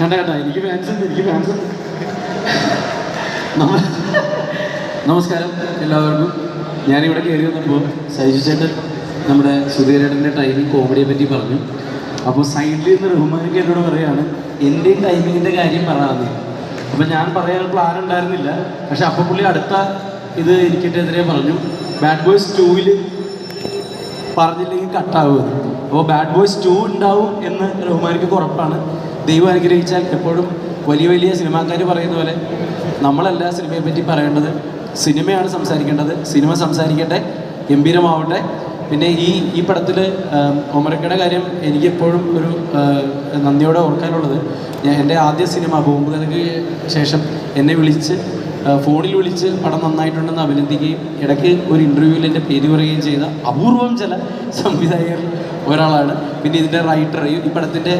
കണ്ട കണ്ട എനിക്ക് ഫാൻസ് ഉണ്ട് എനിക്ക് ഫാൻസ് ഉണ്ട്. നമ- നമസ്കാരം എല്ലാവർക്കും. ഞാനിവിടെ കയറി വന്നപ്പോൾ സൈജു ചേട്ടൻ നമ്മുടെ സുധീരേട്ടന്റെ ടൈമിംഗ് കോമഡിയെ പറ്റി പറഞ്ഞു. അപ്പോൾ സൈഡിൽ നിന്ന് റഹ്മാനൊക്കെ എന്നോട് പറയുകയാണ് എന്റെയും ടൈമിങ്ങിന്റെ കാര്യം പറയാമെന്ന് അപ്പം ഞാൻ പറയാൻ പ്ലാൻ ഉണ്ടായിരുന്നില്ല. പക്ഷെ അപ്പോൾ പുള്ളി അടുത്ത ഇത് എനിക്കിട്ടെതിരെ പറഞ്ഞു ബാഡ് ബോയ്സ് ടൂവിൽ പറഞ്ഞില്ലെങ്കിൽ കട്ടാവുമെന്ന് അപ്പോൾ ബാഡ് ബോയ്സ് ടു ഉണ്ടാവും എന്ന് റഹ്മാനിക്ക് ഉറപ്പാണ്. ദൈവം അനുഗ്രഹിച്ചാൽ എപ്പോഴും വലിയ വലിയ സിനിമാക്കാർ പറയുന്ന പോലെ നമ്മളല്ല സിനിമയെ പറ്റി പറയേണ്ടത്. സിനിമയാണ് സംസാരിക്കേണ്ടത്. സിനിമ സംസാരിക്കട്ടെ ഗംഭീരമാവട്ടെ. പിന്നെ ഈ ഈ പടത്തിൽ ഒമരക്കയുടെ കാര്യം എനിക്കെപ്പോഴും ഒരു നന്ദിയോടെ ഓർക്കാനുള്ളത് ഞാൻ എന്റെ ആദ്യ സിനിമ ബോംബുകൾക്ക് ശേഷം എന്നെ വിളിച്ച് ഫോണിൽ വിളിച്ച് പടം നന്നായിട്ടുണ്ടെന്ന് അഭിനന്ദിക്കുകയും ഇടയ്ക്ക് ഒരു ഇന്റർവ്യൂവിൽ എന്റെ പേര് പറയുകയും ചെയ്ത അപൂർവം ചില സംവിധായകരിൽ ഒരാളാണ്. പിന്നെ ഇതിന്റെ റൈറ്റർ ഈ പടത്തിന്റെ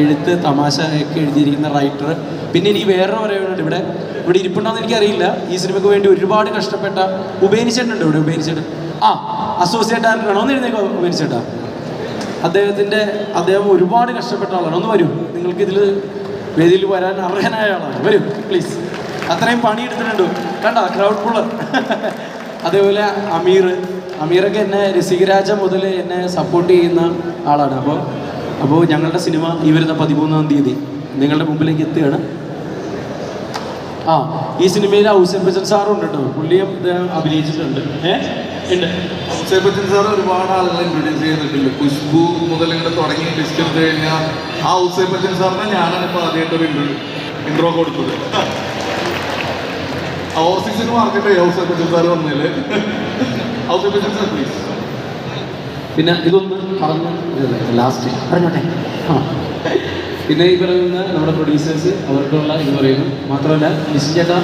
എഴുത്ത് തമാശ ഒക്കെ എഴുതിയിരിക്കുന്ന റൈറ്റർ പിന്നെ എനിക്ക് വേറെ പറയുന്നുണ്ട് ഇവിടെ ഇവിടെ ഇരിപ്പുണ്ടോയെന്ന് എനിക്കറിയില്ല. ഈ സിനിമയ്ക്ക് വേണ്ടി ഒരുപാട് കഷ്ടപ്പെട്ട ഉപേനിച്ചേട്ടുണ്ട് ഇവിടെ ഉപേനിച്ചേട്ടൻ ആ അസോസിയേറ്റ് ഡയറക്ടറാണ് എന്ന് എഴുന്നേക്കോ ഉപേനിച്ചേട്ടാ അദ്ദേഹത്തിന്റെ അദ്ദേഹം ഒരുപാട് കഷ്ടപ്പെട്ട ആളാണ്. ഒന്ന് വരൂ. നിങ്ങൾക്ക് ഇതിൽ വേദിയിൽ വരാൻ അർഹനായ ആളാണ്. വരൂ പ്ലീസ് അത്രയും പണിയെടുത്തിട്ടുണ്ട്. കണ്ട? ക്രൗഡ് പുള്ളർ അതേപോലെ അമീർ. അമീറൊക്കെ എന്നെ രസികരാജ മുതൽ എന്നെ സപ്പോർട്ട് ചെയ്യുന്ന ആളാണ്. അപ്പോൾ അപ്പോൾ ഞങ്ങളുടെ സിനിമ ഈ വരുന്ന പതിമൂന്നാം തീയതി നിങ്ങളുടെ മുമ്പിലേക്ക് എത്തുകയാണ്. ആ ഈ സിനിമയിൽ ഔസൻ ബച്ചൻ സാറും ഉണ്ട് കേട്ടോ. പുള്ളിയും അഭിനയിച്ചിട്ടുണ്ട്. ഉണ്ട്. ഔസേഫ് ബച്ചൻ സാർ ഒരുപാട് ആളുകളെ ഇൻട്രൊഡ്യൂസ് ചെയ്തിട്ടുണ്ട്. ഖുഷ്ബു മുതൽ ഇങ്ങനെ തുടങ്ങി ലിസ്റ്റ് എടുത്തു കഴിഞ്ഞാൽ ആ ഔസേഫ് ബച്ചൻ സാറിനെ ഞാനാണ് ഇപ്പോൾ ആദ്യമായിട്ട് ഒരു ഇൻട്രോ കൊടുത്തത്. ഓവർസീസിന് മാർക്കറ്റ് ഹൗസ് സാർ വന്നതിൽ ഹൗസ് പ്ലീസ് പിന്നെ ഇതൊന്ന് പറഞ്ഞു ലാസ്റ്റ് പറഞ്ഞോട്ടെ. പിന്നെ ഈ പറയുന്ന നമ്മുടെ പ്രൊഡ്യൂസേഴ്സ് അവർക്കുള്ള ഇത് പറയുന്നു. മാത്രമല്ല ചേട്ടാ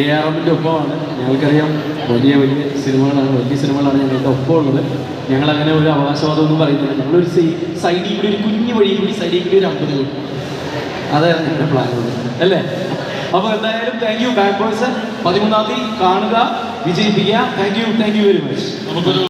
എ ആർ എമ്മിന്റെ ഒപ്പമാണ്. ഞങ്ങൾക്കറിയാം വലിയ വലിയ സിനിമകളാണ് വലിയ സിനിമകളാണ് ഞങ്ങളുടെ ഒപ്പമുള്ളത്. ഞങ്ങളങ്ങനെ ഒരു അവകാശവാദമൊന്നും പറയുന്നില്ല. ഞങ്ങളൊരു സൈഡിൽ കൂടി ഒരു കുഞ്ഞു വഴി കൂടി സൈഡിൽ കൂടി ഒരു അമ്പത് അതായിരുന്നു ഞങ്ങളുടെ പ്ലാൻ അല്ലേ? അപ്പോൾ എന്തായാലും താങ്ക് യു ബാക്ക് പേഴ്സൺ പതിമൂന്നാം തീയതി കാണുക വിജയിപ്പിക്കുക. Thank you thank you very much നമുക്കൊരു